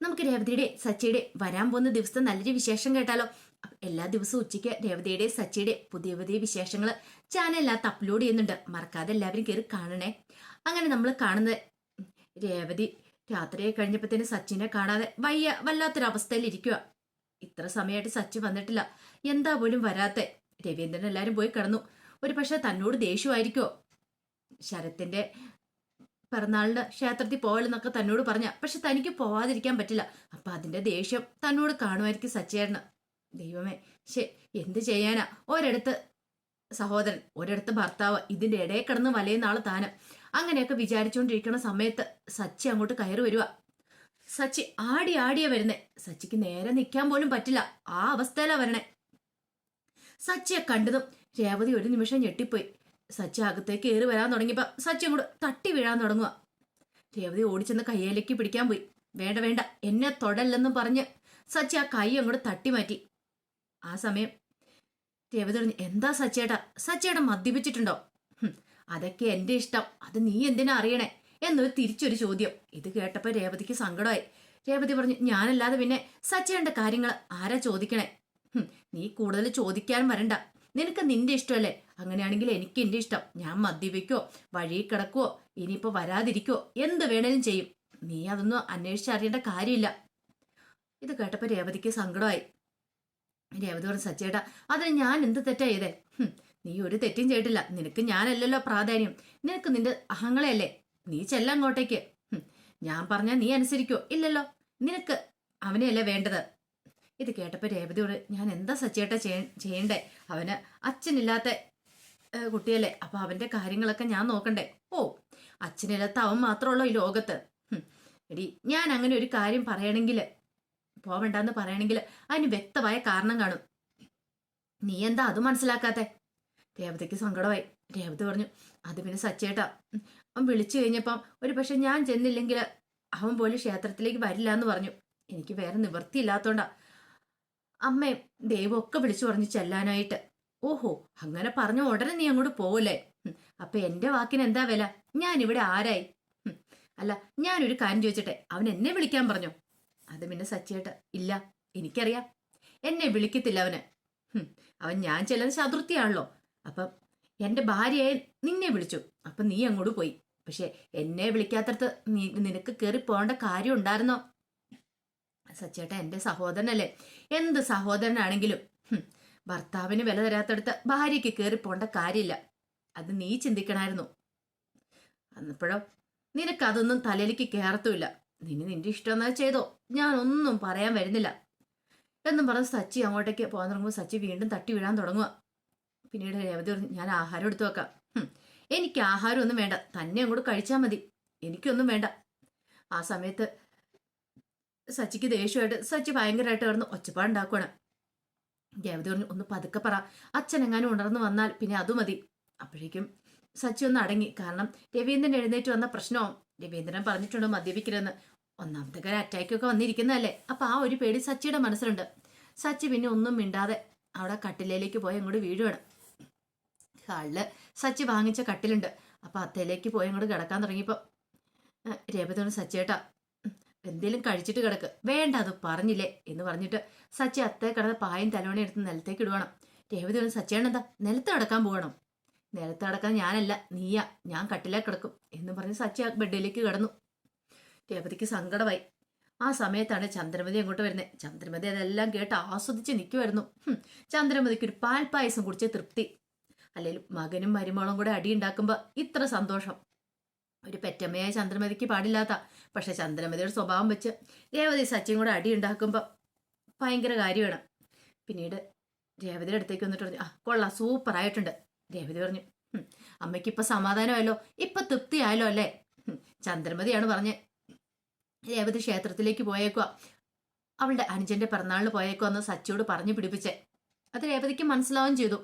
നമുക്ക് രേവതിയുടെ സച്ചിയുടെ വരാൻ പോകുന്ന ദിവസത്തെ നല്ലൊരു വിശേഷം കേട്ടാലോ? എല്ലാ ദിവസവും ഉച്ചയ്ക്ക് രേവതിയുടെ സച്ചിയുടെ പുതിയ പുതിയ വിശേഷങ്ങൾ ചാനലിനകത്ത് അപ്ലോഡ് ചെയ്യുന്നുണ്ട്. മറക്കാതെ എല്ലാവരും കയറി കാണണേ. അങ്ങനെ നമ്മൾ കാണുന്നത് രേവതി രാത്രിയെ കഴിഞ്ഞപ്പോഴത്തേന് സച്ചിനെ കാണാതെ വയ്യ വല്ലാത്തൊരവസ്ഥയിൽ ഇരിക്കുക ഇത്ര സമയമായിട്ട് സച്ചി വന്നിട്ടില്ല. എന്താ പോലും വരാത്തെ? രവീന്ദ്രൻ എല്ലാവരും പോയി കിടന്നു. ഒരു പക്ഷെ തന്നോട് ദേഷ്യമായിരിക്കോ ശരത്തിന്റെ പിറന്നാളിന് ക്ഷേത്രത്തിൽ പോകലെന്നൊക്കെ തന്നോട് പറഞ്ഞ പക്ഷെ തനിക്ക് പോവാതിരിക്കാൻ പറ്റില്ല. അപ്പൊ അതിന്റെ ദേഷ്യം തന്നോട് കാണുമായിരിക്കും സച്ചേട്ടന്. ദൈവമേ ശേ എന്ത് ചെയ്യാനാ? ഒരിടത്ത് സഹോദരൻ ഒരിടത്ത് ഭർത്താവ് ഇതിന്റെ ഇടയിൽ കിടന്ന് വലയുന്ന ആൾ താന്. അങ്ങനെയൊക്കെ വിചാരിച്ചുകൊണ്ടിരിക്കുന്ന സമയത്ത് സച്ചി അങ്ങോട്ട് കയറി വരുക സച്ചി ആടി ആടിയ വരുന്നേ. സച്ചിക്ക് നേരെ നിൽക്കാൻ പോലും പറ്റില്ല. ആ അവസ്ഥയിലാ വരണേ. സച്ചിയെ കണ്ടതും രേവതി ഒരു നിമിഷം ഞെട്ടിപ്പോയി. സച്ചി അകത്തേക്ക് കയറി വരാൻ തുടങ്ങിയപ്പോ സച്ചി അങ്ങോട്ട് തട്ടി വീഴാൻ തുടങ്ങുക രേവതി ഓടിച്ചെന്ന് കയ്യിലേക്ക് പിടിക്കാൻ പോയി. വേണ്ട വേണ്ട എന്നെ തൊടല്ലെന്നും പറഞ്ഞ് സച്ചി ആ കൈ അങ്ങോട്ട് തട്ടി മാറ്റി. ആ സമയം രേവതി പറഞ്ഞു എന്താ സച്ചേട്ടാ സച്ചേട്ടൻ മദ്യപിച്ചിട്ടുണ്ടോ? അതൊക്കെ എന്റെ ഇഷ്ടം. അത് നീ എന്തിനാ അറിയണേ? എന്നൊരു തിരിച്ചൊരു ചോദ്യം. ഇത് കേട്ടപ്പോ രേവതിക്ക് സങ്കടമായി. രേവതി പറഞ്ഞു ഞാനല്ലാതെ പിന്നെ സച്ചേട്ടന്റെ കാര്യങ്ങൾ ആരാ ചോദിക്കണേ? നീ കൂടുതൽ ചോദിക്കാൻ വരണ്ട. നിനക്ക് നിന്റെ ഇഷ്ടമല്ലേ? അങ്ങനെയാണെങ്കിൽ എനിക്ക് എന്റെ ഇഷ്ടം. ഞാൻ മദ്യപിക്കോ വഴി കിടക്കുവോ ഇനിയിപ്പോ വരാതിരിക്കോ എന്ത് വേണേലും ചെയ്യും. നീ അതൊന്നും അന്വേഷിച്ചറിയേണ്ട കാര്യമില്ല. ഇത് കേട്ടപ്പോ രേവതിക്ക് സങ്കടമായി. രേവതി പറഞ്ഞു സച്ചേട്ടാ അതിന് ഞാൻ എന്ത് തെറ്റാ ചെയ്തേ? നീ ഒരു തെറ്റും ചെയ്തിട്ടില്ല. നിനക്ക് ഞാനല്ലല്ലോ പ്രാധാന്യം. നിനക്ക് നിന്റെ അഹങ്ങളെയല്ലേ? നീ ചെല്ലാം അങ്ങോട്ടേക്ക്. ഞാൻ പറഞ്ഞാൽ നീ അനുസരിക്കോ? ഇല്ലല്ലോ. നിനക്ക് അവനെയല്ലേ വേണ്ടത്? ഇത് കേട്ടപ്പോൾ രേവതിയോട് ഞാൻ എന്താ സച്ചേട്ടാ ചെയ്യ- ചെയ്യണ്ടേ? അവന് അച്ഛനില്ലാത്ത കുട്ടിയല്ലേ. അപ്പൊ അവന്റെ കാര്യങ്ങളൊക്കെ ഞാൻ നോക്കണ്ടേ? ഓ അച്ഛനില്ലാത്ത അവൻ മാത്രമുള്ളൂ ഈ ലോകത്ത്. എടി ഞാൻ അങ്ങനെ ഒരു കാര്യം പറയണമെങ്കിൽ പോവണ്ടെന്ന് പറയണമെങ്കിൽ അതിന് വ്യക്തമായ കാരണം കാണും. നീ എന്താ അത് മനസ്സിലാക്കാത്തെ? രേവതിക്ക് സങ്കടമായി. രേവതി പറഞ്ഞു അത് പിന്നെ സച്ചേട്ടാ അവൻ വിളിച്ചു കഴിഞ്ഞപ്പം ഒരു പക്ഷെ ഞാൻ ചെന്നില്ലെങ്കിൽ അവൻ പോലും ക്ഷേത്രത്തിലേക്ക് വരില്ല എന്ന് പറഞ്ഞു. എനിക്ക് വേറെ നിവൃത്തി നിവൃത്തിയില്ലാത്തോണ്ടാ. അമ്മയും ദൈവമൊക്കെ വിളിച്ചു പറഞ്ഞു ചെല്ലാനായിട്ട്. ഓഹോ അങ്ങനെ പറഞ്ഞ ഉടനെ നീ അങ്ങോട്ട് പോവല്ലേ? അപ്പൊ എന്റെ വാക്കിന് എന്താ വില? ഞാൻ ഇവിടെ ആരായി അല്ല ഞാനൊരു കാര്യം ചോദിച്ചിട്ടെ അവൻ എന്നെ വിളിക്കാൻ പറഞ്ഞു? അത് പിന്നെ സച്ചിയേട്ട ഇല്ല എനിക്കറിയാം. എന്നെ വിളിക്കത്തില്ല അവന്. അവൻ ഞാൻ ചെല്ലുന്ന ചതുർത്ഥിയാണല്ലോ. അപ്പം എന്റെ ഭാര്യയെ നിന്നെ വിളിച്ചു. അപ്പൊ നീ അങ്ങോട്ട് പോയി. പക്ഷെ എന്നെ വിളിക്കാത്തടത്ത് നീ നിനക്ക് കയറി പോകേണ്ട കാര്യം ഉണ്ടായിരുന്നോ? സച്ചേട്ട എന്റെ സഹോദരനല്ലേ? എന്ത് സഹോദരനാണെങ്കിലും. ഭർത്താവിന് വില തരാത്തടുത്ത് ഭാര്യയ്ക്ക് കയറി പോണ്ട കാര്യമില്ല. അത് നീ ചിന്തിക്കണമായിരുന്നു അന്നപ്പോഴോ നിനക്ക് അതൊന്നും തലയിലേക്ക് കയറത്തുമില്ല. നിന്നെ നിന്റെ ഇഷ്ടം എന്നാൽ ചെയ്തോ? ഒന്നും പറയാൻ വരുന്നില്ല. എന്നും പറഞ്ഞ് സച്ചി അങ്ങോട്ടേക്ക് പോകാൻ തുടങ്ങുമ്പോൾ സച്ചി വീണ്ടും തട്ടി വീഴാൻ തുടങ്ങുക പിന്നീട് രേവതി പറഞ്ഞു ഞാൻ ആഹാരം എടുത്തു വെക്കാം. എനിക്ക് ആഹാരമൊന്നും വേണ്ട. തന്നെ അങ്ങോട്ട് കഴിച്ചാൽ മതി. എനിക്കൊന്നും വേണ്ട. ആ സമയത്ത് സച്ചിക്ക് ദേഷ്യമായിട്ട് സച്ചി ഭയങ്കരമായിട്ട് കിടന്ന് ഒച്ചപ്പാടുണ്ടാക്കുവാണ്. രേവതി പറഞ്ഞു ഒന്ന് പതുക്കെ പറ. അച്ഛനെങ്ങാനും ഉണർന്നു വന്നാൽ പിന്നെ അത് മതി. അപ്പോഴേക്കും സച്ചി ഒന്ന് അടങ്ങി. കാരണം രവീന്ദ്രൻ എഴുന്നേറ്റ് വന്ന പ്രശ്നവും രവീന്ദ്രൻ പറഞ്ഞിട്ടുണ്ട് മദ്യപിക്കരുതെന്ന്. ഒന്നാമത്തെ കാര്യം അറ്റാക്കൊക്കെ വന്നിരിക്കുന്നതല്ലേ? അപ്പൊ ആ ഒരു പേടി സച്ചിയുടെ മനസ്സിലുണ്ട്. സച്ചി പിന്നെ ഒന്നും മിണ്ടാതെ അവിടെ കട്ടിലേക്ക് പോയി അങ്ങോട്ട് വീഴുവാണ്. ഹാളിൽ സച്ചി വാങ്ങിച്ച കട്ടിലുണ്ട്. അപ്പൊ അത്തയിലേക്ക് പോയി അങ്ങോട്ട് കിടക്കാൻ തുടങ്ങിയപ്പോ ഏ, സച്ചേട്ടാ എന്തേലും കഴിച്ചിട്ട് കിടക്ക്. വേണ്ട അത് പറഞ്ഞില്ലേ? എന്ന് പറഞ്ഞിട്ട് സച്ചി അത്തേ കിടന്ന് പായും തലോണി എടുത്ത് നിലത്തേക്ക് ഇടുവാണ്. രേവതിയോട് സച്ചിയേട്ടൻ എന്താ? നിലത്ത് കിടക്കാൻ പോകണം. നിലത്ത് കിടക്കാൻ ഞാനല്ല നീയാ. ഞാൻ കട്ടിലേക്ക് കിടക്കും. എന്ന് പറഞ്ഞ് സച്ചി ആ ബെഡിലേക്ക് കിടന്നു. രേവതിക്ക് സങ്കടമായി. ആ സമയത്താണ് ചന്ദ്രമതി അങ്ങോട്ട് വരുന്നത് ചന്ദ്രമതി അതെല്ലാം കേട്ട് ആസ്വദിച്ച് നിൽക്കുമായിരുന്നു ചന്ദ്രമതിക്ക് ഒരു പാൽപ്പായസം കുടിച്ച തൃപ്തി. അല്ലെങ്കിൽ മകനും മരുമകളും കൂടെ അടിയുണ്ടാക്കുമ്പോൾ ഇത്ര സന്തോഷം. ഒരു പെറ്റമ്മയായ ചന്ദ്രമതിക്ക് പാടില്ലാത്ത. പക്ഷെ ചന്ദ്രമതിയുടെ സ്വഭാവം വെച്ച് രേവതി സച്ചിയും കൂടെ അടി ഉണ്ടാക്കുമ്പോൾ ഭയങ്കര കാര്യമാണ്. പിന്നീട് രേവതിയുടെ അടുത്തേക്ക് വന്നിട്ട് പറഞ്ഞു ആ കൊള്ളാം സൂപ്പറായിട്ടുണ്ട് രേവതി പറഞ്ഞു അമ്മയ്ക്കിപ്പോൾ സമാധാനമായല്ലോ ഇപ്പൊ തൃപ്തിയായല്ലോ അല്ലേ? ചന്ദ്രമതിയാണ് പറഞ്ഞ് രേവതി ക്ഷേത്രത്തിലേക്ക് പോയേക്കുക അവളുടെ അനുജന്റെ പോയേക്കുക എന്ന് സച്ചിയോട് പറഞ്ഞു പിടിപ്പിച്ചേ. അത് രേവതിക്ക് മനസ്സിലാവുകയും ചെയ്തു.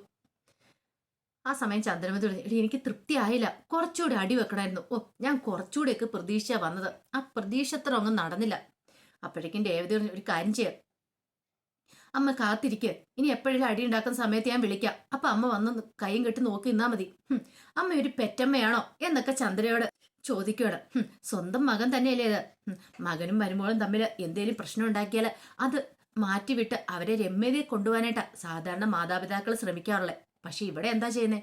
ആ സമയം ചന്ദ്രമതി എടി എനിക്ക് തൃപ്തിയായില്ല. കുറച്ചുകൂടി അടി വെക്കണമായിരുന്നു. ഓ ഞാൻ കുറച്ചുകൂടിയൊക്കെ പ്രതീക്ഷ വന്നത്. ആ പ്രതീക്ഷ അത്ര ഒന്നും നടന്നില്ല. അപ്പോഴേക്കും രേവതി പറഞ്ഞു ഒരു കാര്യം ചെയ്യാം. അമ്മ കാത്തിരിക്കുക ഇനി എപ്പോഴെങ്കിലും അടി ഉണ്ടാക്കുന്ന സമയത്ത് ഞാൻ വിളിക്കാം. അപ്പൊ അമ്മ വന്ന് കൈയും കെട്ടി നോക്കി നിന്നാ മതി. അമ്മ ഒരു പെറ്റമ്മയാണോ? എന്നൊക്കെ ചന്ദ്രയോട് ചോദിക്കുകയാണ് "ഹും, സ്വന്തം മകൻ തന്നെയല്ലേ ഹും, മകനും മരുമോളും തമ്മിൽ എന്തേലും പ്രശ്നം ഉണ്ടാക്കിയാൽ അത് മാറ്റിവിട്ട് അവരെ രമ്യതയെ കൊണ്ടുപോകാനായിട്ടാ സാധാരണ മാതാപിതാക്കൾ ശ്രമിക്കാറുള്ളത് പക്ഷെ ഇവിടെ എന്താ ചെയ്യുന്നേ?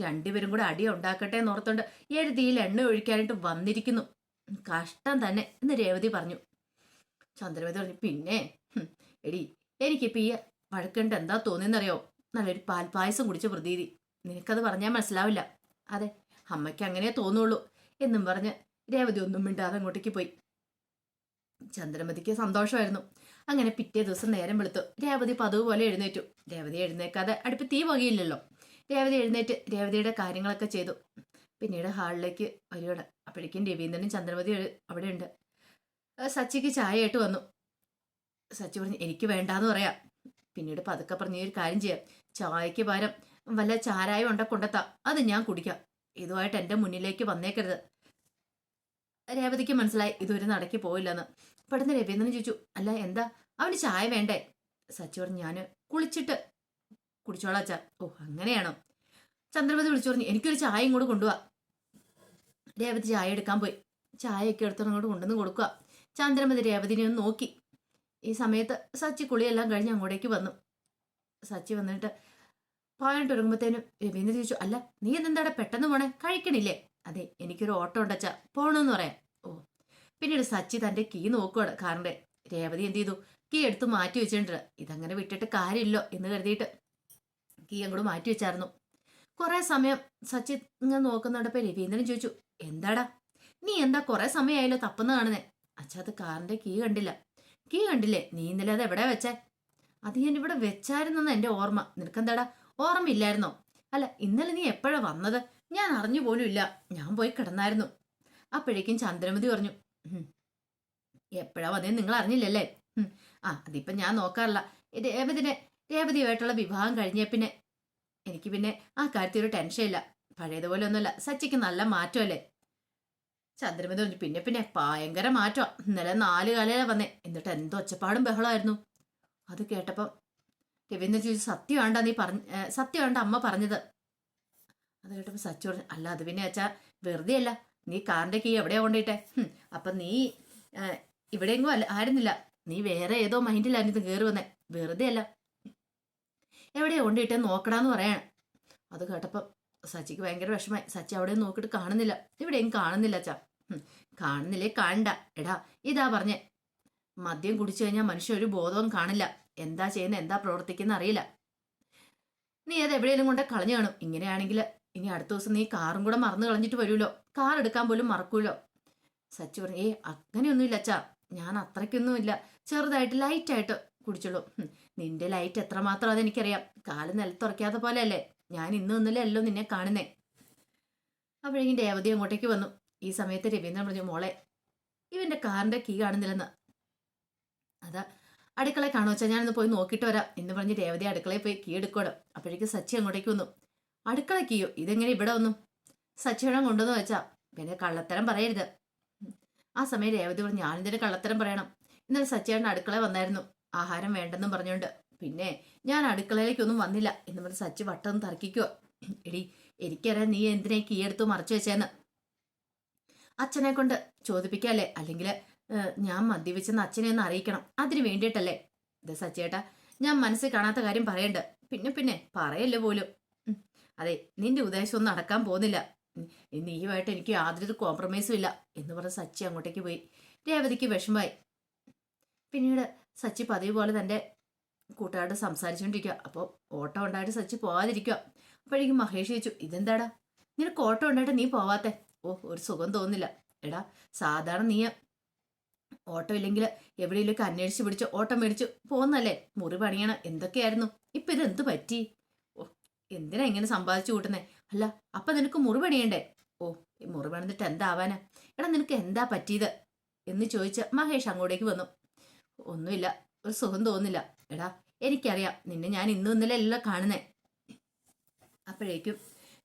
രണ്ടുപേരും കൂടെ അടി ഉണ്ടാക്കട്ടെ എന്നോർത്തോണ്ട് എഴുതിയിൽ എണ്ണ ഒഴിക്കാനായിട്ട് വന്നിരിക്കുന്നു. കഷ്ടം തന്നെ എന്ന് രേവതി പറഞ്ഞു. ചന്ദ്രമതി പറഞ്ഞു പിന്നെ എടി എനിക്കിപ്പോൾ ഈ വഴക്കണ്ട് എന്താ തോന്നിയെന്നറിയോ? നല്ലൊരു പാൽപ്പായസം കുടിച്ച പ്രതീതി. നിനക്കത് പറഞ്ഞാൽ മനസ്സിലാവില്ല. അതെ അമ്മയ്ക്ക് അങ്ങനെ തോന്നുള്ളൂ എന്നും പറഞ്ഞ് രേവതി ഒന്നും മിണ്ടാതെ അങ്ങോട്ടേക്ക് പോയി. ചന്ദ്രമതിക്ക് സന്തോഷമായിരുന്നു. അങ്ങനെ പിറ്റേ ദിവസം നേരം വെളുത്തു. രേവതി പതിവ് പോലെ എഴുന്നേറ്റു. രേവതി എഴുന്നേക്കാതെ അടുപ്പ് തീ പോകിയില്ലല്ലോ. രേവതി എഴുന്നേറ്റ് രേവതിയുടെ കാര്യങ്ങളൊക്കെ ചെയ്തു. പിന്നീട് ഹാളിലേക്ക് വരികയാണ് അപ്പോഴേക്കും രവീന്ദ്രനും ചന്ദ്രമതി അവിടെ ഉണ്ട് സച്ചിക്ക് ചായ ആയിട്ട് വന്നു. സച്ചി പറഞ്ഞു എനിക്ക് വേണ്ടാന്ന് പറയാം. പിന്നീട് പതുക്കെ പറഞ്ഞ ഒരു കാര്യം ചെയ്യാം. ചായക്ക് പകരം വല്ല ചാരായം ഉണ്ട കൊണ്ടെത്താം. അത് ഞാൻ കുടിക്കാം. ഇതുമായിട്ട് എന്റെ മുന്നിലേക്ക് വന്നേക്കരുത്. രേവതിക്ക് മനസ്സിലായി ഇതൊരു നടക്കി പോയില്ലെന്ന്. പെട്ടെന്ന് രവീന്ദ്രൻ ചോദിച്ചു അല്ല എന്താ? അവന് ചായ വേണ്ടേ? സച്ചി പറഞ്ഞു ഞാൻ കുളിച്ചിട്ട് കുടിച്ചോളാം അച്ഛാ. ഓ അങ്ങനെയാണോ? ചന്ദ്രപതി വിളിച്ചു പറഞ്ഞു എനിക്കൊരു ചായയും കൂടെ കൊണ്ടുപോവാ രേവതി ചായ എടുക്കാൻ പോയി. ചായയൊക്കെ എടുത്തോണ്ട് അങ്ങോട്ട് കൊണ്ടുവന്ന് കൊടുക്കുക ചന്ദ്രമതി രേവതിനെ ഒന്ന് നോക്കി. ഈ സമയത്ത് സച്ചി കുളിയെല്ലാം കഴിഞ്ഞ് അങ്ങോട്ടേക്ക് വന്നു. സച്ചി വന്നിട്ട് പോയിട്ട് ഒരുങ്ങുമ്പോഴത്തേനും രവീന്ദ്രൻ ചോദിച്ചു അല്ല നീ എന്തെന്താടെ പെട്ടെന്ന് പോണേ? കഴിക്കണില്ലേ? അതെ എനിക്കൊരു ഓട്ടോ ഉണ്ടച്ചാ പോണെന്ന് പറയാം. ഓ പിന്നീട് സച്ചി തന്റെ കീ നോക്കുവാണ്. കാറിന്റെ രേവതി എന്ത് ചെയ്തു? കീ എടുത്ത് മാറ്റി വെച്ചിട്ടുണ്ട്. ഇതങ്ങനെ വിട്ടിട്ട് കാര്യമില്ലോ എന്ന് കരുതിയിട്ട് കീ അങ്ങോട്ട് മാറ്റി വെച്ചായിരുന്നു. കുറെ സമയം സച്ചി ഇങ്ങനെ നോക്കുന്നുണ്ടപ്പോ രവീന്ദ്രൻ ചോദിച്ചു എന്താടാ? നീ എന്താ കുറെ സമയമായല്ലോ തപ്പുന്ന കാണുന്നേ? അച്ഛാ അത് കാറിന്റെ കീ കണ്ടില്ല. കീ കണ്ടില്ലേ? നീ ഇന്നലെ അത് എവിടെ വെച്ചേ? അത് ഞാൻ ഇവിടെ വെച്ചായിരുന്നെന്ന് എന്റെ ഓർമ്മ. നിനക്കെന്താടാ? ഓർമ്മയില്ലായിരുന്നോ? അല്ല ഇന്നലെ നീ എപ്പോഴാ വന്നത്? ഞാൻ അറിഞ്ഞു പോലും ഇല്ല. ഞാൻ പോയി കിടന്നായിരുന്നു. അപ്പോഴേക്കും ചന്ദ്രമതി പറഞ്ഞു "ഉം, എപ്പോഴാ അതേ നിങ്ങൾ അറിഞ്ഞില്ലല്ലേ ആ അതിപ്പം ഞാൻ നോക്കാറില്ല. രേവതിനെ രേവതിയുമായിട്ടുള്ള വിവാഹം കഴിഞ്ഞ പിന്നെ എനിക്ക് പിന്നെ ആ കാര്യത്തിൽ ഒരു ടെൻഷൻ ഇല്ല. പഴയതുപോലെ ഒന്നുമല്ല. സച്ചിക്ക് നല്ല മാറ്റമല്ലേ? ചന്ദ്രമതി പറഞ്ഞു പിന്നെ പിന്നെ ഭയങ്കര മാറ്റം ഇന്നലെ നാല് കാലയിലെ വന്നേ. എന്നിട്ട് എന്തോ ഒച്ചപ്പാടും ബഹളമായിരുന്നു. അത് കേട്ടപ്പം രവീന്ദ്രൻ ചോദിച്ചു സത്യമാണ്ടാ നീ പറഞ്ഞ സത്യം സത്യമാണ്ടാ അമ്മ പറഞ്ഞത്? അത് കേട്ടപ്പോൾ സച്ചു പറഞ്ഞു അല്ല അത് പിന്നെ അച്ഛാ വെറുതെ അല്ല നീ കാറിന്റെ കീ എവിടെയാ കൊണ്ടിട്ടെ അപ്പൊ നീ ഏ, ഇവിടെയെങ്ങും അല്ല ആയിരുന്നില്ല നീ വേറെ ഏതോ മൈൻഡിലായിരുന്നു കയറി വന്നേ. വെറുതെ അല്ല. എവിടെയാ കൊണ്ടിട്ടെ നോക്കടാന്ന് പറയാണ്. അത് കേട്ടപ്പം സച്ചിക്ക് ഭയങ്കര വിഷമായി സച്ചി അവിടെ നോക്കിട്ട് കാണുന്നില്ല. ഇവിടെയും കാണുന്നില്ല അച്ഛാ. കാണുന്നില്ലേ കാണണ്ട എടാ ഇതാ പറഞ്ഞേ. മദ്യം കുടിച്ചു കഴിഞ്ഞാൽ മനുഷ്യ ഒരു ബോധവും കാണില്ല. എന്താ ചെയ്യുന്ന എന്താ പ്രവർത്തിക്കുന്ന അറിയില്ല. നീ അത് എവിടെയെങ്കിലും കൊണ്ട് കളഞ്ഞു കാണും. ഇങ്ങനെയാണെങ്കിൽ ഇനി അടുത്ത ദിവസം നീ കാറും കൂടെ മറന്നു കളഞ്ഞിട്ട് വരുമല്ലോ. കാർ എടുക്കാൻ പോലും മറക്കൂലോ? സച്ചു പറഞ്ഞു ഏ അങ്ങനെയൊന്നുമില്ല അച്ഛാ. ഞാൻ അത്രയ്ക്കൊന്നുമില്ല. ചെറുതായിട്ട് ലൈറ്റായിട്ട് കുടിച്ചുള്ളൂ നിന്റെ ലൈറ്റ് എത്രമാത്രം അതെനിക്കറിയാം കാൽ നിലത്തുറക്കാത്ത പോലെ അല്ലേ ഞാൻ ഇന്നും ഇന്നലെ നിന്നെ കാണുന്നേ. അപ്പോഴേക്കും രേവതി അങ്ങോട്ടേക്ക് വന്നു. ഈ സമയത്ത് രവീന്ദ്രൻ പറഞ്ഞു മോളെ ഇവന്റെ കാറിന്റെ കീ കാണുന്നില്ലെന്ന്. അതാ അടുക്കളയിൽ കാണുവച്ചാൽ ഞാനൊന്ന് പോയി നോക്കിയിട്ട് വരാം. എന്ന് പറഞ്ഞ് രേവതി അടുക്കളയിൽ പോയി കീ എടുക്കണം അപ്പോഴേക്കും സച്ചി അങ്ങോട്ടേക്ക് വന്നു. അടുക്കള കീയോ ഇതെങ്ങനെ ഇവിടെ വന്നു? സച്ചിവിടം കൊണ്ടുവന്ന് വെച്ചാ പിന്നെ കള്ളത്തരം പറയരുത്. ആ സമയം രേവതി പറഞ്ഞു ഞാനെന്തിനു കള്ളത്തരം പറയണം. ഇന്നലെ സച്ചിയുടെ അടുക്കള വന്നായിരുന്നു. ആഹാരം വേണ്ടെന്നും പറഞ്ഞുകൊണ്ട്. പിന്നെ ഞാൻ അടുക്കളയിലേക്കൊന്നും വന്നില്ല. എന്ന് പറഞ്ഞ് സച്ചി വട്ടം തർക്കിക്കുക എടി എനിക്കറിയാം നീ എന്തിനാ കീ മറച്ചു വെച്ചേന്ന്? അച്ഛനെ കൊണ്ട് ചോദിപ്പിക്കാല്ലേ? അല്ലെങ്കിൽ ഞാൻ മദ്യപിച്ചെന്ന് അച്ഛനെ ഒന്ന് അറിയിക്കണം. അതിന് വേണ്ടിയിട്ടല്ലേ? ഇത് സച്ചേട്ടാ ഞാൻ മനസ്സിൽ കാണാത്ത കാര്യം പറയണ്ട. പിന്നെ പിന്നെ പറയല്ലേ പോലും. അതെ നിന്റെ ഉദ്ദേശം ഒന്നും നടക്കാൻ പോകുന്നില്ല. നീയുമായിട്ട് എനിക്ക് യാതൊരു കോംപ്രമൈസും ഇല്ല എന്ന് പറഞ്ഞ് സച്ചി അങ്ങോട്ടേക്ക് പോയി. രേവതിക്ക് വിഷമമായി. പിന്നീട് സച്ചി പതിവ് പോലെ തന്റെ കൂട്ടുകാരോട് സംസാരിച്ചുകൊണ്ടിരിക്കുക. അപ്പോൾ ഓട്ടോ ഉണ്ടായിട്ട് സച്ചി പോവാതിരിക്കുക. അപ്പോഴേക്കും മഹേഷ് ചോദിച്ചു ഇതെന്താടാ? നിനക്ക് ഓട്ടം ഉണ്ടായിട്ട് നീ പോവാത്തെ? ഓ ഒരു സുഖം തോന്നുന്നില്ല. എടാ സാധാരണ നീ ഓട്ടോ ഇല്ലെങ്കിൽ എവിടെയെങ്കിലൊക്കെ അന്വേഷിച്ച് പിടിച്ച് ഓട്ടം മേടിച്ച് പോകുന്നല്ലേ മുറി പണിയണം. എന്തൊക്കെയായിരുന്നു? ഇപ്പൊ ഇതെന്ത് പറ്റി? എന്തിനാ ഇങ്ങനെ സമ്പാദിച്ചു കൂട്ടുന്നേ? അല്ല അപ്പൊ നിനക്ക് മുറിപണിയണ്ടേ? ഓ ഈ മുറി എന്താ എന്താവാനാ? എടാ നിനക്ക് എന്താ പറ്റിയത്? എന്ന് ചോദിച്ച മഹേഷ് അങ്ങോട്ടേക്ക് വന്നു. ഒന്നുമില്ല ഒരു സുഖം തോന്നുന്നില്ല. എടാ എനിക്കറിയാം നിന്നെ ഞാൻ ഇന്നും ഇന്നലെ എല്ലാം കാണുന്നേ. അപ്പോഴേക്കും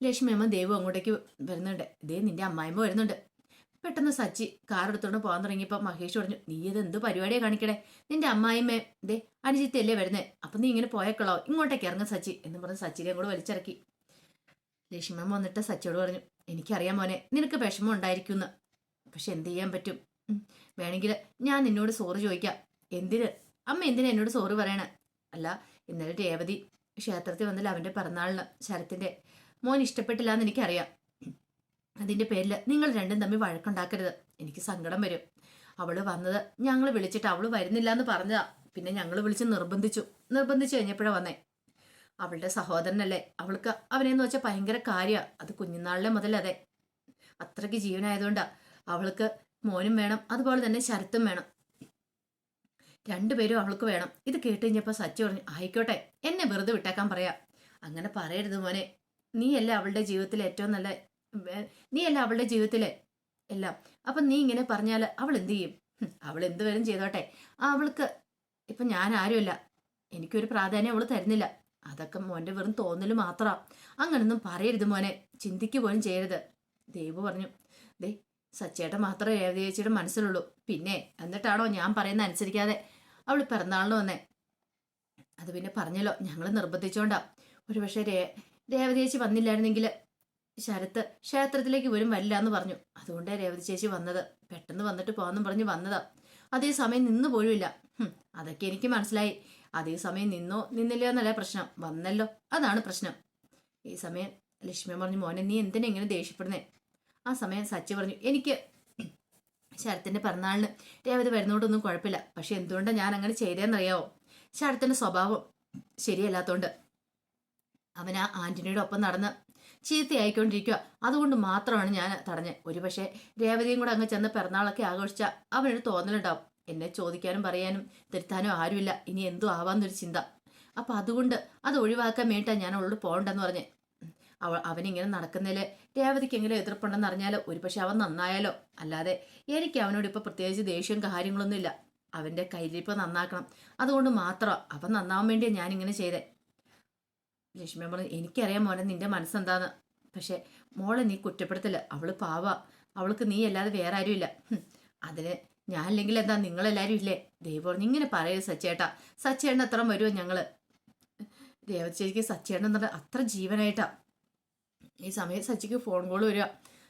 ലക്ഷ്മി അമ്മ ദേവു അങ്ങോട്ടേക്ക് വരുന്നുണ്ട്. ഇതേ നിന്റെ അമ്മായിമ്മ വരുന്നുണ്ട്. പെട്ടെന്ന് സച്ചി കാർ എടുത്തോണ്ട് പോകാൻ തുടങ്ങിയപ്പോൾ മഹേഷ് പറഞ്ഞു നീ ഇത് എന്ത് പരിപാടിയാ കാണിക്കണേ? നിന്റെ അമ്മായിമ്മ ദേ അനുജിത്തല്ലേ വരുന്നേ അപ്പൊ നീ ഇങ്ങനെ പോയേക്കളോ? ഇങ്ങോട്ടേക്ക് ഇറങ്ങ സച്ചി എന്ന് പറഞ്ഞ് സച്ചിനെ കൂടെ വലിച്ചിറക്കി. ലക്ഷ്മമ്മ വന്നിട്ട് സച്ചിയോട് പറഞ്ഞു എനിക്കറിയാം മോനെ നിനക്ക് വിഷമം ഉണ്ടായിരിക്കുമെന്ന് പക്ഷെ എന്ത് ചെയ്യാൻ പറ്റും? വേണമെങ്കിൽ ഞാൻ നിന്നോട് സോറ് ചോദിക്കാം. എന്തിന്? അമ്മ എന്തിനാ എന്നോട് സോറ് പറയണേ? അല്ല ഇന്നലെ രേവതി ക്ഷേത്രത്തിൽ വന്നില്ല അവന്റെ പിറന്നാളിന് ശരത്തിന്റെ മോൻ ഇഷ്ടപ്പെട്ടില്ല എന്ന് എനിക്കറിയാം. അതിന്റെ പേരിൽ നിങ്ങൾ രണ്ടും തമ്മിൽ വഴക്കുണ്ടാക്കരുത്. എനിക്ക് സങ്കടം വരും. അവൾ വന്നത് ഞങ്ങൾ വിളിച്ചിട്ട് അവൾ വരുന്നില്ല എന്ന് പറഞ്ഞതാ. പിന്നെ ഞങ്ങൾ വിളിച്ച് നിർബന്ധിച്ചു. നിർബന്ധിച്ചു കഴിഞ്ഞപ്പോഴാണ് വന്നേ. അവളുടെ സഹോദരനല്ലേ? അവൾക്ക് അവനെന്ന് വെച്ചാൽ ഭയങ്കര കാര്യമാണ് അത് കുഞ്ഞുനാളിലെ മുതൽ അതെ. അത്രയ്ക്ക് ജീവനായതുകൊണ്ടാ അവൾക്ക് മോനും വേണം അതുപോലെ തന്നെ ശരത്തും വേണം. രണ്ടുപേരും അവൾക്ക് വേണം. ഇത് കേട്ട് കഴിഞ്ഞപ്പോൾ സച്ചു പറഞ്ഞു ആയിക്കോട്ടെ എന്നെ വെറുതെ വിട്ടേക്കാൻ പറയാം. അങ്ങനെ പറയരുത് മോനെ. നീയല്ലേ അവളുടെ ജീവിതത്തിൽ ഏറ്റവും നല്ല നീയല്ലേ അവളുടെ ജീവിതത്തിലെ? എല്ലാം. അപ്പം നീ ഇങ്ങനെ പറഞ്ഞാൽ അവൾ എന്ത് ചെയ്യും? അവൾ എന്ത് വരും ചെയ്തോട്ടെ. അവൾക്ക് ഇപ്പം ഞാൻ ആരുമല്ല. എനിക്കൊരു പ്രാധാന്യം അവൾ തരുന്നില്ല. അതൊക്കെ മോന്റെ വെറും തോന്നൽ മാത്രമാണ് അങ്ങനൊന്നും പറയരുത് മോനെ. ചിന്തിക്ക് പോലും ചെയ്യരുത്. ദേവ് പറഞ്ഞു. ദേ സച്ചേട്ടൻ മാത്രമേ രേവതി ചേച്ചിയുടെ മനസ്സിലുള്ളൂ. പിന്നെ എന്നിട്ടാണോ ഞാൻ പറയുന്ന അനുസരിക്കാതെ അവൾ പിറന്നാളിന് വന്നേ. അത് പിന്നെ പറഞ്ഞല്ലോ. ഞങ്ങൾ നിർബന്ധിച്ചോണ്ടാ. ഒരു പക്ഷേ രേ രേവതി ചേച്ചി വന്നില്ലായിരുന്നെങ്കിൽ ശരത്ത് ക്ഷേത്രത്തിലേക്ക് വരും വരില്ല എന്ന് പറഞ്ഞു. അതുകൊണ്ടേ രേവതി ചേച്ചി വന്നത്. പെട്ടെന്ന് വന്നിട്ട് പോകാമെന്നും പറഞ്ഞ് വന്നതാ. അതേ സമയം നിന്ന് പോലുമില്ല. അതൊക്കെ എനിക്ക് മനസ്സിലായി. അതേ സമയം നിന്നോ നിന്നില്ല എന്നല്ല പ്രശ്നം. വന്നല്ലോ അതാണ് പ്രശ്നം. ഈ സമയം ലക്ഷ്മി പറഞ്ഞു മോനെ നീ എന്തിനാ ഇങ്ങനെ ദേഷ്യപ്പെടുന്നേ? ആ സമയം സച്ചി പറഞ്ഞു എനിക്ക് ശരത്തിന്റെ പിറന്നാളിന് രേവതി വരുന്നോണ്ടൊന്നും കുഴപ്പമില്ല. പക്ഷെ എന്തുകൊണ്ടാണ് ഞാൻ അങ്ങനെ ചെയ്തതെന്നറിയാവോ ശരത്തിന്റെ സ്വഭാവം ശരിയല്ലാത്തോണ്ട്. അവൻ ആ ആന്റണിയുടെ ഒപ്പം നടന്ന് ചീത്തയായിക്കൊണ്ടിരിക്കുക. അതുകൊണ്ട് മാത്രമാണ് ഞാൻ തടഞ്ഞത്. ഒരുപക്ഷെ രേവതിയും കൂടെ അങ്ങ് ചെന്ന് പിറന്നാളൊക്കെ ആഘോഷിച്ച അവനൊരു തോന്നലുണ്ടാവും. എന്നെ ചോദിക്കാനും പറയാനും തിരുത്താനും ആരുമില്ല. ഇനി എന്തോ ആവാന്നൊരു ചിന്ത. അപ്പൊ അതുകൊണ്ട് അത് ഒഴിവാക്കാൻ വേണ്ടിയിട്ടാണ് ഞാൻ അവളോട് പോകണ്ടെന്ന് പറഞ്ഞേ. അവ അവനിങ്ങനെ നടക്കുന്നതിൽ രേവതിക്ക് എങ്കിലും എതിർപ്പുണ്ടെന്ന് അറിഞ്ഞാലോ? ഒരുപക്ഷെ അവൻ നന്നായാലോ? അല്ലാതെ എനിക്ക് അവനോട് ഇപ്പൊ പ്രത്യേകിച്ച് ദേഷ്യവും കാര്യങ്ങളൊന്നുമില്ല. അവന്റെ അവന്റെ കയ്യിലിപ്പ് നന്നാക്കണം. അതുകൊണ്ട് മാത്രം അവൻ നന്നാവാൻ വേണ്ടിയാണ് ഞാനിങ്ങനെ ചെയ്തേ. ലക്ഷ്മി പറഞ്ഞു എനിക്കറിയാം മോനെ നിന്റെ മനസ്സെന്താന്ന്. പക്ഷെ മോളെ നീ കുറ്റപ്പെടുത്തില്ല. അവൾ പാവ. അവൾക്ക് നീ അല്ലാതെ വേറെ ആരും ഇല്ല അതിന് ഞാൻ അല്ലെങ്കിൽ എന്താ നിങ്ങളെല്ലാരും ഇല്ലേ? ദൈവം ഇങ്ങനെ പറയരുത് സച്ചേട്ടാ. സച്ചേട്ടൻ അത്ര വരുമോ ഞങ്ങൾ. രേവതി ചേച്ചിക്ക് സച്ചേട്ടൻ എന്ന് പറഞ്ഞാൽ അത്ര ജീവനായിട്ടാ. ഈ സമയം സച്ചിക്ക് ഫോൺ കോൾ വരിക.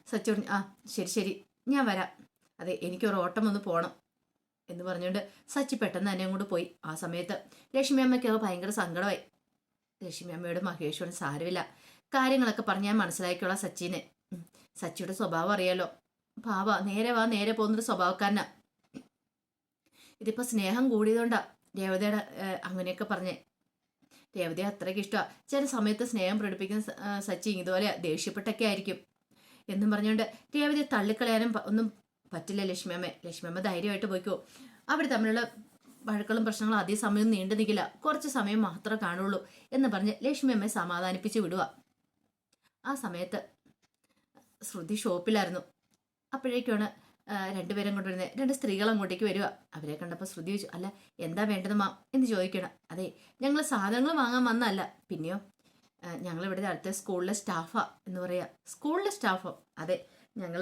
സച്ചി ആ ശരി ശരി. ഞാൻ വരാം. അതെ എനിക്കൊരു ഓട്ടം ഒന്ന് പോകണം എന്ന് പറഞ്ഞുകൊണ്ട് സച്ചി പെട്ടെന്ന് തന്നെ അങ്ങോട്ട് പോയി. ആ സമയത്ത് ലക്ഷ്മി അമ്മയ്ക്ക് ഭയങ്കര സങ്കടമായി. ലക്ഷ്മി അമ്മയോട് മഹേഷോട് സാരമില്ല. കാര്യങ്ങളൊക്കെ പറഞ്ഞ് ഞാൻ മനസ്സിലാക്കിയോളാം സച്ചിനെ. സച്ചിയുടെ സ്വഭാവം അറിയാലോ. പാവ നേരെ വാ നേരെ പോകുന്നൊരു സ്വഭാവക്കാരനാ. ഇതിപ്പോ സ്നേഹം കൂടിയതുകൊണ്ടാ രേവതയുടെ അങ്ങനെയൊക്കെ പറഞ്ഞേ. രേവതയെ അത്രയ്ക്ക് ഇഷ്ടമാണ് ചില സമയത്ത് സ്നേഹം പ്രകടിപ്പിക്കുന്ന സച്ചി ഇതുപോലെ ദേഷ്യപ്പെട്ടൊക്കെ ആയിരിക്കും. എന്നും പറഞ്ഞുകൊണ്ട് രേവതയെ തള്ളിക്കളയാനും ഒന്നും പറ്റില്ല ലക്ഷ്മിയമ്മ ലക്ഷ്മിയമ്മ ധൈര്യമായിട്ട് പോയിക്കോ. അവർ തമ്മിലുള്ള വഴക്കളും പ്രശ്നങ്ങളും അതേ സമയം നീണ്ടു നിൽക്കില്ല. കുറച്ച് സമയം മാത്രമേ കാണുള്ളൂ എന്ന് പറഞ്ഞ് ലക്ഷ്മി അമ്മയെ സമാധാനിപ്പിച്ച് വിടുക. ആ സമയത്ത് ശ്രുതി ഷോപ്പിലായിരുന്നു. അപ്പോഴേക്കാണ് രണ്ടുപേരും കൊണ്ടുവരുന്നത് രണ്ട് സ്ത്രീകൾ അങ്ങോട്ടേക്ക് വരിക. അവരെ കണ്ടപ്പോൾ ശ്രുതി ചോദിച്ചു അല്ല എന്താ വേണ്ടത് മാം? എന്ന് ചോദിക്കണം അതെ ഞങ്ങൾ സാധനങ്ങൾ വാങ്ങാൻ വന്നതല്ല. പിന്നെയോ? ഞങ്ങൾ ഇവിടെ അടുത്ത സ്കൂളിലെ സ്റ്റാഫാ എന്ന് പറയാ. സ്കൂളിലെ സ്റ്റാഫോ? അതെ ഞങ്ങൾ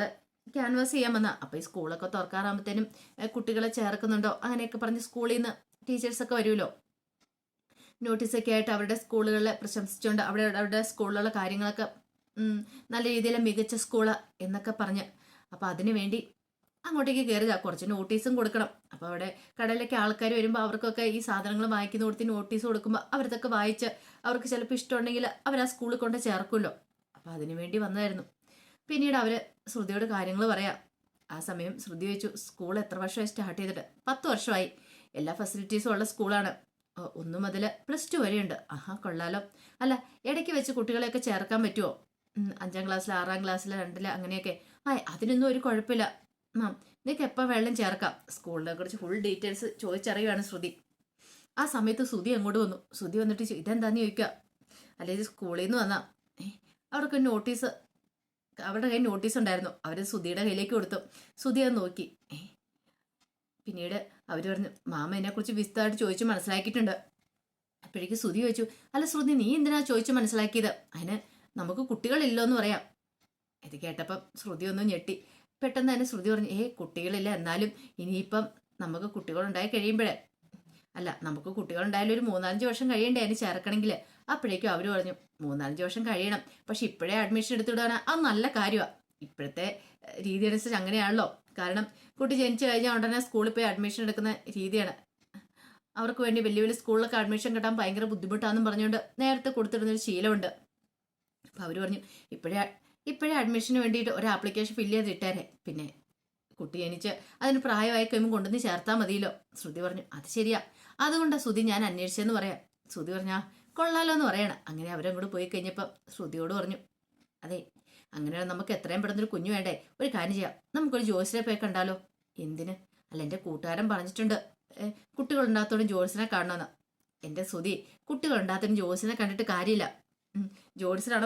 ക്യാൻവാസ് ചെയ്യാൻ വന്ന. അപ്പോൾ ഈ സ്കൂളൊക്കെ തുറക്കാറാകുമ്പോഴത്തേനും കുട്ടികളെ ചേർക്കുന്നുണ്ടോ? അങ്ങനെയൊക്കെ പറഞ്ഞ് സ്കൂളിൽ നിന്ന് ടീച്ചേഴ്സൊക്കെ വരുമല്ലോ നോട്ടീസൊക്കെ ആയിട്ട് അവരുടെ സ്കൂളുകളെ പ്രശംസിച്ചുകൊണ്ട് അവിടെ അവരുടെ സ്കൂളിലുള്ള കാര്യങ്ങളൊക്കെ നല്ല രീതിയിൽ മികച്ച സ്കൂൾ എന്നൊക്കെ പറഞ്ഞ്. അപ്പോൾ അതിനു വേണ്ടി അങ്ങോട്ടേക്ക് കയറുക കുറച്ച് നോട്ടീസും കൊടുക്കണം. അപ്പോൾ അവിടെ കടയിലൊക്കെ ആൾക്കാർ വരുമ്പോൾ അവർക്കൊക്കെ ഈ സാധനങ്ങൾ വാങ്ങിക്കുന്ന കൊടുത്ത് നോട്ടീസ് കൊടുക്കുമ്പോൾ അവരതൊക്കെ വായിച്ച് അവർക്ക് ചിലപ്പോൾ ഇഷ്ടമുണ്ടെങ്കിൽ അവർ ആ സ്കൂളിൽ കൊണ്ട് ചേർക്കുമല്ലോ. അപ്പോൾ അതിനു വേണ്ടി വന്നതായിരുന്നു. പിന്നീട് അവർ ശ്രുതിയോട് കാര്യങ്ങൾ പറയാം. ആ സമയം ശ്രുതി ചോദിച്ചു സ്കൂൾ എത്ര വർഷമായി സ്റ്റാർട്ട് ചെയ്തിട്ട്? പത്ത് വർഷമായി. എല്ലാ ഫെസിലിറ്റീസും ഉള്ള സ്കൂളാണ്. ഒന്നു മുതൽ പ്ലസ് ടു വരെയുണ്ട്. ആഹാ കൊള്ളാലോ. അല്ല ഇടയ്ക്ക് വെച്ച് കുട്ടികളെയൊക്കെ ചേർക്കാൻ പറ്റുമോ അഞ്ചാം ക്ലാസ്സിൽ ആറാം ക്ലാസ്സിൽ രണ്ടിൽ അങ്ങനെയൊക്കെ. ആ അതിനൊന്നും ഒരു കുഴപ്പമില്ല. മാം നിനക്ക് എപ്പോൾ വെള്ളം ചേർക്കാം. സ്കൂളിനെ കുറിച്ച് ഫുൾ ഡീറ്റെയിൽസ് ചോദിച്ചറിയുവാണ് ശ്രുതി. ആ സമയത്ത് ശ്രുതി അങ്ങോട്ട് വന്നു. ശ്രുതി വന്നിട്ട് ഇതെന്താന്ന് ചോദിക്കുക? അല്ലെങ്കിൽ സ്കൂളിൽ നിന്ന് വന്നാ. അവർക്ക് നോട്ടീസ് അവരുടെ കയ്യിൽ നോട്ടീസ് ഉണ്ടായിരുന്നു. അവർ സുധിയുടെ കയ്യിലേക്ക് കൊടുത്തു. സുധി അത് നോക്കി. പിന്നീട് അവർ പറഞ്ഞു മാമ എന്നെക്കുറിച്ച് വിശദമായിട്ട് ചോദിച്ചു മനസ്സിലാക്കിയിട്ടുണ്ട്. അപ്പോഴേക്ക് ശ്രുതി ചോദിച്ചു അല്ല ശ്രുതി നീ എന്തിനാ ചോദിച്ചു മനസ്സിലാക്കിയത്? അതിന് നമുക്ക് കുട്ടികളില്ലോ എന്ന് പറയാം. ഇത് കേട്ടപ്പം ശ്രുതി ഒന്നും ഞെട്ടി. പെട്ടെന്ന് തന്നെ ശ്രുതി പറഞ്ഞു ഏ കുട്ടികളില്ല. എന്നാലും ഇനിയിപ്പം നമുക്ക് കുട്ടികളുണ്ടായി കഴിയുമ്പോഴേ. അല്ല നമുക്ക് കുട്ടികളുണ്ടായാലും ഒരു മൂന്നാലഞ്ച് വർഷം കഴിയണ്ടേ അതിന് ചേർക്കണമെങ്കിൽ അപ്പോഴേക്കും അവർ പറഞ്ഞു മൂന്നാലഞ്ച് വർഷം കഴിയണം. പക്ഷെ ഇപ്പോഴേ അഡ്മിഷൻ എടുത്തിടാൻ അത് നല്ല കാര്യമാണ് ഇപ്പോഴത്തെ രീതി അനുസരിച്ച് അങ്ങനെയാണല്ലോ. കാരണം കുട്ടി ജനിച്ചു കഴിഞ്ഞാൽ ഉടനെ സ്കൂളിൽ പോയി അഡ്മിഷൻ എടുക്കുന്ന രീതിയാണ്. അവർക്ക് വേണ്ടി വലിയ വലിയ സ്കൂളിലൊക്കെ അഡ്മിഷൻ കിട്ടാൻ ഭയങ്കര ബുദ്ധിമുട്ടാണെന്നും പറഞ്ഞുകൊണ്ട് നേരത്തെ കൊടുത്തിരുന്നൊരു ശീലമുണ്ട്. അപ്പോൾ അവർ പറഞ്ഞു ഇപ്പോഴേ ഇപ്പോഴേ അഡ്മിഷന് വേണ്ടിയിട്ട് ഒരു ആപ്ലിക്കേഷൻ ഫില്ല് ചെയ്ത് ഇട്ടേരെ. പിന്നെ കുട്ടി ജനിച്ച് അതിന് പ്രായമായി കഴിയുമ്പോൾ കൊണ്ടുവന്ന് ചേർത്താൽ മതിയല്ലോ. ശ്രുതി പറഞ്ഞു അത് ശരിയാ. അതുകൊണ്ടാണ് ശ്രുതി ഞാൻ അന്വേഷിച്ചെന്ന് പറയാം. ശ്രുതി പറഞ്ഞാ കൊള്ളാലോ എന്ന് പറയണം. അങ്ങനെ അവരങ്ങോട്ട് പോയി കഴിഞ്ഞപ്പം ശ്രുതിയോട് പറഞ്ഞു അതെ അങ്ങനെ നമുക്ക് എത്രയും പെട്ടെന്നൊരു കുഞ്ഞു വേണ്ടേ? ഒരു കാര്യം ചെയ്യാം. നമുക്കൊരു ജോസിനെ പോയി കണ്ടാലോ? എന്തിന്? അല്ല എന്റെ കൂട്ടുകാരൻ പറഞ്ഞിട്ടുണ്ട് കുട്ടികൾ ഉണ്ടാകത്തോടും ജോത്സിനെ കാണണമെന്ന് എന്റെ ശ്രുതി കുട്ടികളുണ്ടാകത്തോടും ജോസിനെ കണ്ടിട്ട് കാര്യമില്ല. ഉം,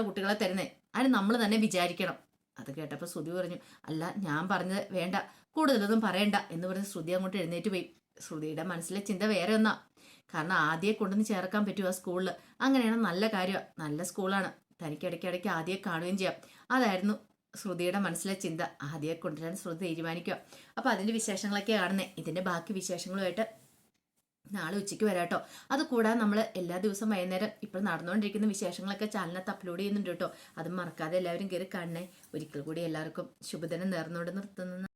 കുട്ടികളെ തരുന്നത് അതിന് നമ്മൾ തന്നെ വിചാരിക്കണം. അത് കേട്ടപ്പോൾ ശ്രുതി പറഞ്ഞു അല്ല ഞാൻ പറഞ്ഞത് വേണ്ട. കൂടുതലൊന്നും പറയണ്ട. എന്ന് പറഞ്ഞ് ശ്രുതി അങ്ങോട്ട് എഴുന്നേറ്റ് പോയി. ശ്രുതിയുടെ മനസ്സിലെ ചിന്ത വേറെ ഒന്നാ. കാരണം ആദ്യം കൊണ്ടുവന്ന് ചേർക്കാൻ പറ്റുമോ ആ സ്കൂളിൽ അങ്ങനെയാണ് നല്ല കാര്യമാണ് നല്ല സ്കൂളാണ് തനിക്ക് ഇടയ്ക്കിടയ്ക്ക് ആദ്യം കാണുകയും ചെയ്യാം. അതായിരുന്നു ശ്രുതിയുടെ മനസ്സിലെ ചിന്ത. ആദ്യം കൊണ്ടുവരാൻ ശ്രുതി തീരുമാനിക്കുക. അപ്പോൾ അതിന്റെ വിശേഷങ്ങളൊക്കെ കാണുന്നത് ഇതിന്റെ ബാക്കി വിശേഷങ്ങളുമായിട്ട് നാളെ ഉച്ചയ്ക്ക് വരാം കേട്ടോ. അത് കൂടാതെ നമ്മൾ എല്ലാ ദിവസവും വൈകുന്നേരം ഇപ്പോൾ നടന്നുകൊണ്ടിരിക്കുന്ന വിശേഷങ്ങളൊക്കെ ചാനലിനകത്ത് അപ്ലോഡ് ചെയ്യുന്നുണ്ട് കേട്ടോ. അത് മറക്കാതെ എല്ലാവരും കയറി കാണണേ. ഒരിക്കൽ കൂടി എല്ലാവർക്കും ശുഭദിനം നേർന്നുകൊണ്ട് നിർത്തുന്നു.